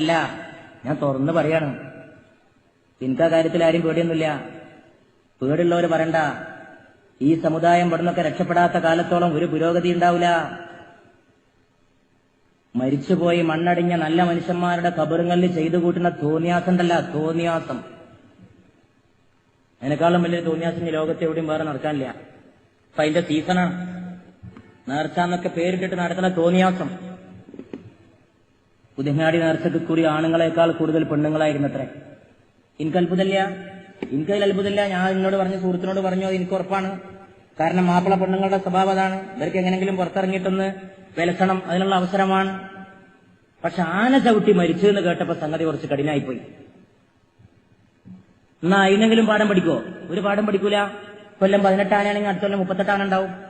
അല്ല ഞാൻ തുറന്ന് പറയാണ്. എനിക്ക് ആ കാര്യത്തിൽ ആരും പേടിയൊന്നുമില്ല. പേടിയുള്ളവര് പറയണ്ട. ഈ സമുദായം ഇവിടുന്നൊക്കെ രക്ഷപ്പെടാത്ത കാലത്തോളം ഒരു പുരോഗതി ഉണ്ടാവില്ല മരിച്ചുപോയി മണ്ണടിഞ്ഞ നല്ല മനുഷ്യന്മാരുടെ കബറുകളിൽ ചെയ്തു കൂട്ടുന്ന തോന്നിയാസം ഉണ്ടല്ല തോന്നിയാസം. അതിനേക്കാളും വലിയ തോന്നിയാസം ഈ ലോകത്ത് എവിടെയും വേറെ നടക്കാനില്ല. അപ്പൊ അതിന്റെ സീസണാണ് നേർച്ച എന്നൊക്കെ പേരിട്ടിട്ട് നടത്തുന്ന തോന്നിയാസം. പുതിയങ്ങാടി നേർച്ചക്ക് കൂടി ആണുങ്ങളെക്കാൾ കൂടുതൽ പെണ്ണുങ്ങളായിരുന്നത്രേ. എനിക്ക് അത്ഭുതമില്ല. എനിക്ക് അതിൽ അത്ഭുതമില്ല. ഞാൻ എന്നോട് പറഞ്ഞു സുഹൃത്തിനോട് പറഞ്ഞു അത് എനിക്ക് ഉറപ്പാണ്. കാരണം മാപ്പിള പെണ്ണുങ്ങളുടെ സ്വഭാവം അതാണ്. ഇവർക്ക് എങ്ങനെങ്കിലും പുറത്തിറങ്ങിയിട്ടൊന്ന് വിലസണം അതിനുള്ള അവസരമാണ്. പക്ഷെ ആന ചവിട്ടി മരിച്ചു എന്ന് കേട്ടപ്പോ സംഗതി കുറച്ച് കഠിനായിപ്പോയി. എന്നാ അതിനെങ്കിലും പാഠം പഠിക്കോ ഒരു പാഠം പഠിക്കൂല? കൊല്ലം പതിനെട്ടാനാണെങ്കിൽ അടുത്ത കൊല്ലം ആന ഉണ്ടാവും.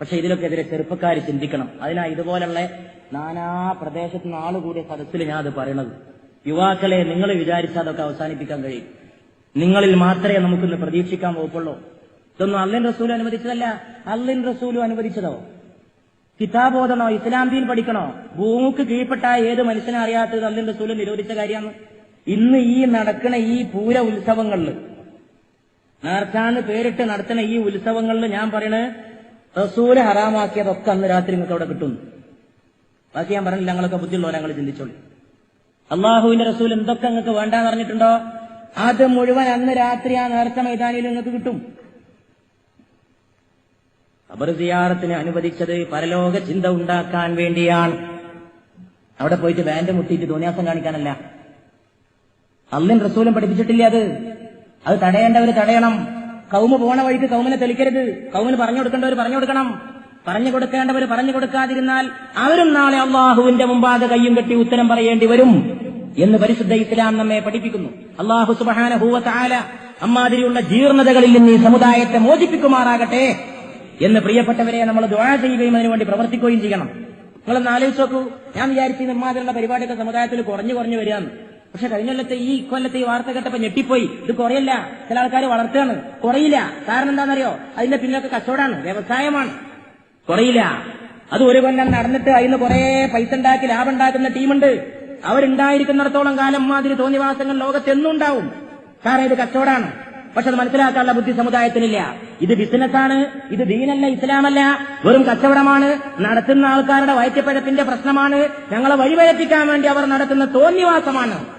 പക്ഷെ ഇതിലൊക്കെ എതിരെ ചെറുപ്പക്കാർ ചിന്തിക്കണം. അതിനാ ഇതുപോലുള്ള നാനാ പ്രദേശത്ത് നിന്ന് സദസ്സിൽ ഞാൻ അത് പറയണത്. യുവാക്കളെ നിങ്ങൾ വിചാരിച്ചാൽ അതൊക്കെ അവസാനിപ്പിക്കാൻ കഴിയും. നിങ്ങളിൽ മാത്രമേ നമുക്കിന്ന് പ്രതീക്ഷിക്കാൻ വകുപ്പുള്ളൂ. ഇതൊന്നും അള്ളിൻ റസൂലും അനുവദിച്ചതല്ല. അള്ളിൻ റസൂലും അനുവദിച്ചതോ? കിതാബോധനോ ഇസ്ലാം ദീൻ പഠിക്കണോ? ഭൂമിക്ക് കീഴ്പ്പെട്ട ഏത് മനുഷ്യനെ അറിയാത്തത് അള്ളിൻ റസൂൽ നിരോധിച്ച കാര്യമാണ്? ഇന്ന് ഈ നടക്കുന്ന ഈ പൂര ഉത്സവങ്ങളിൽ നേർച്ചാന്ന് പേരിട്ട് നടത്തുന്ന ഈ ഉത്സവങ്ങളിൽ ഞാൻ പറയണത് റസൂൽ ഹറാമാക്കിയതൊക്കെ അന്ന് രാത്രി നിങ്ങൾക്ക് അവിടെ കിട്ടുന്നു ബാക്കി ഞാൻ പറഞ്ഞില്ല ഞങ്ങളൊക്കെ ബുദ്ധിയുള്ളവരെ ഞങ്ങൾ ചിന്തിച്ചോളൂ. അള്ളാഹുവിന്റെ റസൂൽ എന്തൊക്കെ നിങ്ങൾക്ക് വേണ്ടാന്ന് പറഞ്ഞിട്ടുണ്ടോ അത് മുഴുവൻ അന്ന് രാത്രി ആ നേർച്ച മൈതാനിയിൽ നിങ്ങൾക്ക് കിട്ടും. ഖബർ സിയാറത്തിന് അനുവദിച്ചത് പരലോക ചിന്ത ഉണ്ടാക്കാൻ വേണ്ടിയാണ്. അവിടെ പോയിട്ട് ബാൻഡ് മുട്ടിയിട്ട് തോന്നിയാസം കാണിക്കാനല്ല. അന്നും റസൂലും പഠിപ്പിച്ചിട്ടില്ല അത്? അത് തടയേണ്ടവർ തടയണം. കൗമ് പോണ വഴിക്ക് കൗമിനെ തെളിക്കരുത്. കൗമിന് പറഞ്ഞു കൊടുക്കേണ്ടവർ പറഞ്ഞു കൊടുക്കണം. പറഞ്ഞു കൊടുക്കേണ്ടവർ പറഞ്ഞു കൊടുക്കാതിരുന്നാൽ അവരും നാളെ അള്ളാഹുവിന്റെ മുമ്പാകെ കയ്യും കെട്ടി ഉത്തരം പറയേണ്ടി വരും എന്ന് പരിശുദ്ധ ഇസ്ലാം നമ്മെ പഠിപ്പിക്കുന്നു. അള്ളാഹു സുബാന ഹൂവത്താല അമ്മാതിരിയുള്ള ജീർണതകളിൽ നിന്ന് ഈ സമുദായത്തെ മോചിപ്പിക്കുമാറാകട്ടെ എന്ന് പ്രിയപ്പെട്ടവരെ നമ്മൾ ദ്വാഴ ചെയ്യുകയും അതിനുവേണ്ടി പ്രവർത്തിക്കുകയും ചെയ്യണം. നിങ്ങളൊന്ന് ആലോചിച്ച് നോക്കൂ. ഞാൻ വിചാരിച്ചു ഇമ്മാതിരിയുള്ള പരിപാടിയൊക്കെ സമുദായത്തിൽ കുറഞ്ഞു കുറഞ്ഞു വരികയാണ്. പക്ഷെ കഴിഞ്ഞ കൊല്ലത്തെ ഈ കൊല്ലത്തെ ഈ വാർത്ത കേട്ടപ്പോ ഞെട്ടിപ്പോയി. ഇത് കുറയല്ല. ചില ആൾക്കാർ വളർത്തുകയാണ്. കുറയില്ല. കാരണം എന്താണെന്നറിയോ? അതിന്റെ പിന്നിലൊക്കെ കച്ചവടമാണ്. വ്യവസായമാണ്. കുറയില്ല. അത് ഒരു കൊല്ലം നടന്നിട്ട് അതിൽ നിന്ന് കുറെ പൈസ ഉണ്ടാക്കി ലാഭം ഉണ്ടാക്കുന്ന ടീമുണ്ട്. അവരുണ്ടായിരിക്കുന്നിടത്തോളം കാലം മാതിരി തോന്നിവാസങ്ങൾ ലോകത്തെന്നും ഉണ്ടാവും കാരണം ഇത് കച്ചവടമാണ്. പക്ഷെ അത് മനസ്സിലാക്കാനുള്ള ബുദ്ധി സമുദായത്തിനില്ല. ഇത് ബിസിനസ്സാണ്. ഇത് ദീനല്ല ഇസ്ലാമല്ല. വെറും കച്ചവടമാണ്. നടത്തുന്ന ആൾക്കാരുടെ വയറ്റപ്പഴപ്പിന്റെ പ്രശ്നമാണ്. ഞങ്ങളെ വഴിവഴപ്പിക്കാൻ വേണ്ടി അവർ നടത്തുന്ന തോന്നിവാസമാണ്.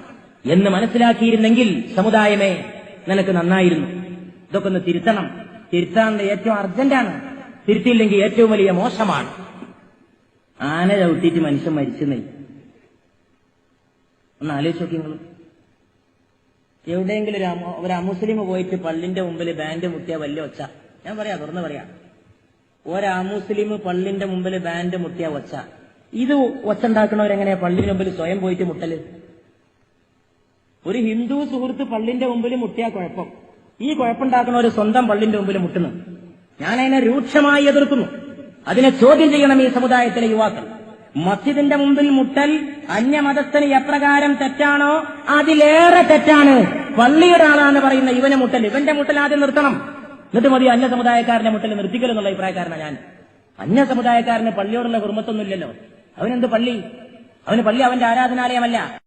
എന്ന് മനസ്സിലാക്കിയിരുന്നെങ്കിൽ സമുദായമേ നിനക്ക് നന്നായിരുന്നു. ഇതൊക്കെ ഒന്ന് തിരുത്തണം. തിരുത്താണ്ട് ഏറ്റവും അർജന്റാണ്. തിരുത്തിയില്ലെങ്കിൽ ഏറ്റവും വലിയ മോശമാണ്. ആന ചവിട്ടിയിട്ട് മനുഷ്യൻ മരിച്ചെന്നേ ഒന്ന് ആലോചിച്ച് നോക്കി നിങ്ങൾ എവിടെയെങ്കിലും ഒരു അമുസ്ലിം പോയിട്ട് പള്ളിന്റെ മുമ്പിൽ ബാൻഡ് മുട്ടിയ വലിയ ഒച്ച. ഞാൻ പറയാ തുറന്ന് പറയാ. ഒരു അമുസ്ലിം പള്ളിന്റെ മുമ്പിൽ ബാൻഡ് മുട്ടിയ ഒച്ച. ഇത് ഒച്ച ഉണ്ടാക്കണവരെങ്ങനെയാ പള്ളിന്റെ മുമ്പിൽ സ്വയം പോയിട്ട് മുട്ടൽ? ഒരു ഹിന്ദു സുഹൃത്ത് പള്ളിന്റെ മുമ്പിൽ മുട്ടിയ കുഴപ്പം. ഈ കുഴപ്പമുണ്ടാക്കുന്ന ഒരു സ്വന്തം പള്ളിന്റെ മുമ്പിൽ മുട്ടുന്നു. ഞാൻ അതിനെ രൂക്ഷമായി എതിർക്കുന്നു. അതിനെ ചോദ്യം ചെയ്യണം ഈ സമുദായത്തിലെ യുവാക്കൾ. മസ്ജിദിന്റെ മുമ്പിൽ മുട്ടൽ അന്യമതസ്ഥന് എപ്രകാരം തെറ്റാണോ? അതിലേറെ തെറ്റാണ്. പള്ളിയുടെ പറയുന്ന ഇവനെ മുട്ടൽ. ഇവന്റെ മുട്ടൽ ആദ്യം നിർത്തണം. എന്നിട്ട് മതി അന്യ സമുദായക്കാരനെ മുട്ടൽ നിർത്തിക്കലെന്നുള്ള അഭിപ്രായക്കാരനാണ് ഞാൻ. അന്യ സമുദായക്കാരന് പള്ളിയോടുള്ള കുറുമത്തൊന്നുമില്ലല്ലോ അവനെന്ത് പള്ളി? അവന് പള്ളി അവന്റെ ആരാധനാലയമല്ല.